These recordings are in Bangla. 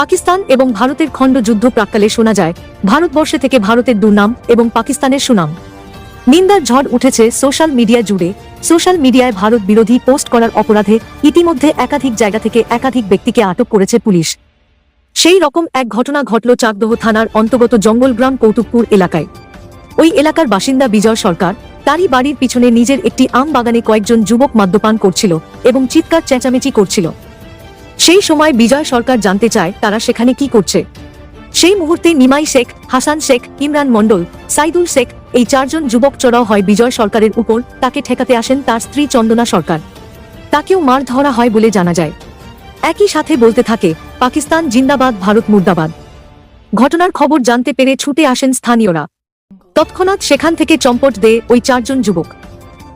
পাকিস্তান এবং ভারতের খণ্ড যুদ্ধ প্রাক্কালে শোনা যায়, ভারতবর্ষে থেকে ভারতের দুর্নাম এবং পাকিস্তানের সুনাম। নিন্দার ঝড় উঠেছে সোশ্যাল মিডিয়া জুড়ে। সোশ্যাল মিডিয়ায় ভারত বিরোধী পোস্ট করার অপরাধে ইতিমধ্যে একাধিক জায়গা থেকে একাধিক ব্যক্তিকে আটক করেছে পুলিশ। সেই রকম এক ঘটনা ঘটল চাকদহ থানার অন্তর্গত জঙ্গলগ্রাম কৌতুকপুর এলাকায়। ওই এলাকার বাসিন্দা বিজয় সরকার, তারই বাড়ির পিছনে নিজের একটি আম বাগানে কয়েকজন যুবক মদ্যপান করছিল এবং চিৎকার চেঁচামেচি করছিল। সেই সময় বিজয় সরকার জানতে চায় তারা সেখানে কি করছে। সেই মুহূর্তে নিমাই শেখ, হাসান শেখ, ইমরান মণ্ডল, সাইদুল শেখ এই চারজন যুবক চড়াও হয় বিজয় সরকারের উপর, তাকে ঠেকাতে আসেন তার স্ত্রী চন্দনা সরকার। তাকেও মার ধরা হয় বলে জানা যায়। একই সাথে বলতে থাকে, পাকিস্তান জিন্দাবাদ, ভারত মুর্দাবাদ। ঘটনার খবর জানতে পেরে ছুটে আসেন স্থানীয়রা। তৎক্ষণাৎ সেখান থেকে চম্পট দেয় ওই চারজন যুবক।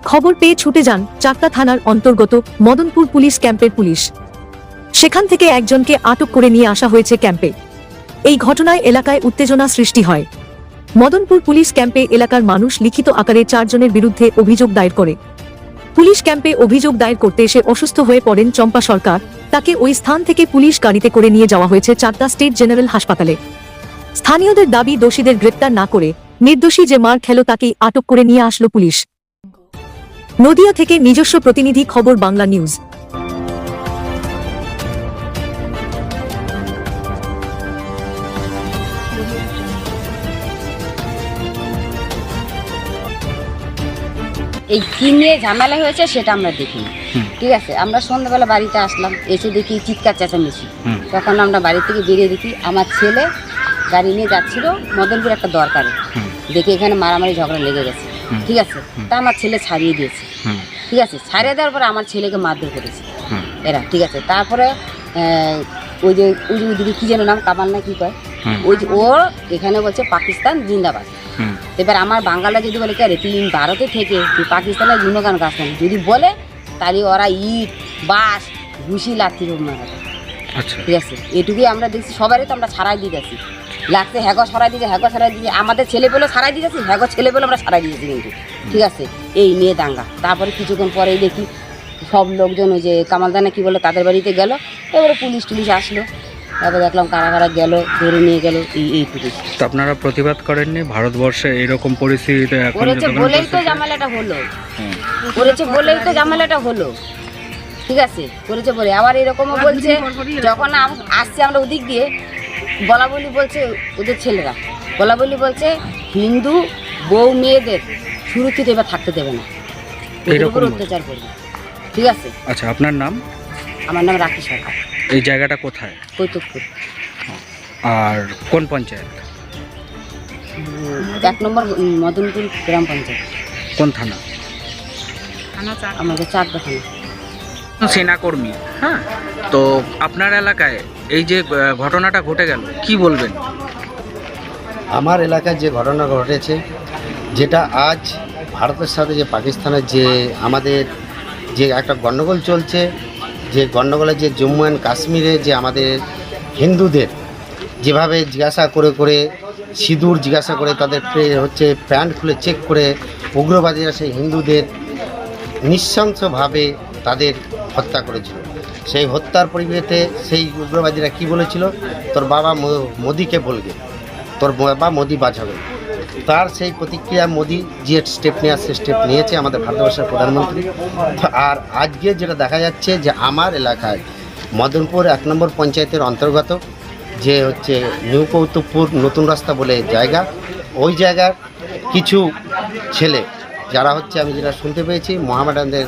খবর পেয়ে ছুটে যান চাকদা থানার অন্তর্গত মদনপুর পুলিশ ক্যাম্পের পুলিশ। সেখান থেকে একজনকে আটক করে নিয়ে আসা হয়েছে ক্যাম্পে। এই ঘটনায় এলাকায় উত্তেজনা সৃষ্টি হয়। মদনপুর পুলিশ ক্যাম্পে এলাকার মানুষ লিখিত আকারে চারজনের বিরুদ্ধে অভিযোগ দায়ের করে। পুলিশ ক্যাম্পে অভিযোগ দায়ের করতে এসে অসুস্থ হয়ে পড়েন চম্পা সরকার। তাকে ওই স্থান থেকে পুলিশ গাড়িতে করে নিয়ে যাওয়া হয়েছে চাকদা স্টেট জেনারেল হাসপাতালে। স্থানীয়দের দাবি, দোষীদের গ্রেপ্তার না করে নির্দোষী যে মার খেল তাকেই আটক করে নিয়ে আসলো পুলিশ। নদিয়া থেকে নিজস্ব প্রতিনিধি খবর, বাংলা নিউজ। এই কি নিয়ে ঝামেলা হয়েছে সেটা আমরা দেখিনি। ঠিক আছে আমরা সন্ধ্যাবেলা বাড়িতে আসলাম এসে দেখি চিৎকার চেঁচামেচি। তখন আমরা বাড়ি থেকে বেরিয়ে দেখি আমার ছেলে গাড়ি নিয়ে যাচ্ছিল মদনপুর একটা দরকারে। দেখি এখানে মারামারি ঝগড়া লেগে গেছে। ঠিক আছে তা আমার ছেলে ছাড়িয়ে দিয়েছে। ঠিক আছে ছাড়িয়ে দেওয়ার পরে আমার ছেলেকে মারধর করেছে। এরা ঠিক আছে তারপরে ওই যে ওই যে ওইদিকে কী যেন নাম কামাল না কী কয়? ওই ও এখানে বলছে পাকিস্তান জিন্দাবাদ। এবার আমার বাঙালিরা যদি বলে কে রে তুই ভারতে থেকে তুই পাকিস্তানের গুণগান গাছ না যদি বলে তাহলে ওরা ইট বাস ঘুষি লাথি মারা আচ্ছা। ঠিক আছে? এটুকুই আমরা দেখছি সবারই তো আমরা ছাড়াই দিতেছি লাগছে হ্যাগো সরাই দিয়েছে হ্যাগো সরাই দিয়েছে। আমাদের ছেলে পেলেও ছাড়াই দিতেছি হ্যাগো ছেলে পেলেও আমরা ছাড়াই দিয়েছি কিন্তু। ঠিক আছে? এই নিয়ে দাঙ্গা। তারপরে কিছুক্ষণ পরেই দেখি সব লোকজন ওই যে কামালদানা কি বলে তাদের বাড়িতে গেল। এবারে পুলিশ টুলিশ আসলো। তারপরে দেখলাম কারা কারা গেল ধরে নিয়ে গেল। এই তো আপনারা প্রতিবাদ করেননি? ভারতবর্ষে এরকম পরিস্থিতিতে এখন করেছে যতক্ষণ বলেই তো পরিস্থিতি- ঝামেলাটা হলো। হুম, করেছে বলেই তো ঝামেলাটা হলো। ঠিক আছে? করেছে বলে। আবার এরকমও বলছে যখন আম- আসছে আমরা ওদিক দিয়ে বলা বলি বলছে ওদের ছেলেরা। বলা বলি বলছে হিন্দু বউ মেয়েদের সুরক্ষিত এবার থাকতে দেবে না। ওদের এরকম উপর বলছে। অত্যাচার করবে। ঠিক আছে? আচ্ছা আপনার নাম? আমার নাম রাখি সরকার। এই জায়গাটা কোথায়? কৈতকপুর। আর কোন পঞ্চায়েত? এক নম্বর মদনপুর গ্রাম পঞ্চায়েত। কোন থানা? আমাদের চার। দোকানে সেনাকর্মী হ্যাঁ? তো আপনার এলাকায় এই যে ঘটনাটা ঘটে গেল কি বলবেন? আমার এলাকায় যে ঘটনা ঘটেছে যেটা আজ ভারতের সাথে যে পাকিস্তানের যে আমাদের যে একটা গণ্ডগোল চলছে যে গণ্ডগোলে যে জম্মু অ্যান্ড কাশ্মীরে যে আমাদের হিন্দুদের যেভাবে জিজ্ঞাসা করে করে, সিঁদুর জিজ্ঞাসা করে, তাদের হচ্ছে প্যান্ট খুলে চেক করে উগ্রবাদীরা সেই হিন্দুদের নৃশংসভাবে তাদের হত্যা করেছিল। সেই হত্যার পরিপ্রেক্ষিতে সেই উগ্রবাদীরা কি বলেছিল? তোর বাবা মোদিকে বলবে। তোর বাবা মোদি বাঁচাবে তার সেই প্রতিক্রিয়া মোদি যে স্টেপ নেওয়ার, সে স্টেপ নিয়েছে আমাদের ভারতবর্ষের প্রধানমন্ত্রী। আর আজকে যেটা দেখা যাচ্ছে যে আমার এলাকায় মদনপুর এক নম্বর পঞ্চায়েতের অন্তর্গত যে হচ্ছে নিউ কৌতুকপুর নতুন রাস্তা বলে জায়গা, ওই জায়গার কিছু ছেলে, যারা হচ্ছে আমি যেটা শুনতে পেয়েছি মোহামেডানদের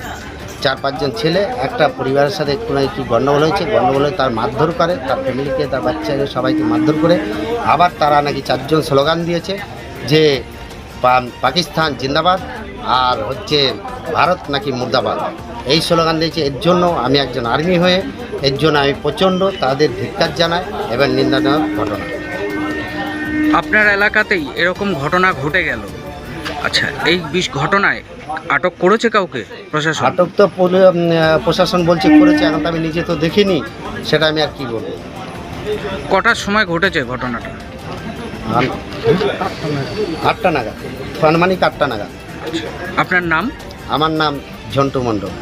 চার পাঁচজন ছেলে, একটা পরিবারের সাথে কোনো একটু গণ্ডগোল হয়েছে গণ্ডগোল হয়ে তার মারধর করে, তার ফ্যামিলিকে তার বাচ্চাকে সবাইকে মারধর করে, আবার তারা নাকি চারজন স্লোগান দিয়েছে। যে পাকিস্তান জিন্দাবাদ আর হচ্ছে ভারত নাকি মুর্দাবাদ। এই স্লোগান দিয়েছে। এর জন্য আমি একজন আর্মি হয়ে এর জন্য আমি প্রচণ্ড তাদের ধিক্কার জানাই এবং নিন্দাজনক ঘটনা। আপনার এলাকাতেই এরকম ঘটনা ঘটে গেল? আচ্ছা এই বিষ ঘটনায় আটক করেছে কাউকে প্রশাসন? আটক তো প্রশাসন বলছে করেছে এখন তো আমি নিজে তো দেখিনি সেটা আমি আর কি বলব? কটার সময় ঘটেছে ঘটনাটা? আটটা নাগাদ সন্মানিক আটটা নাগাদ আপনার নাম? আমার নাম ঝন্টু মণ্ডল।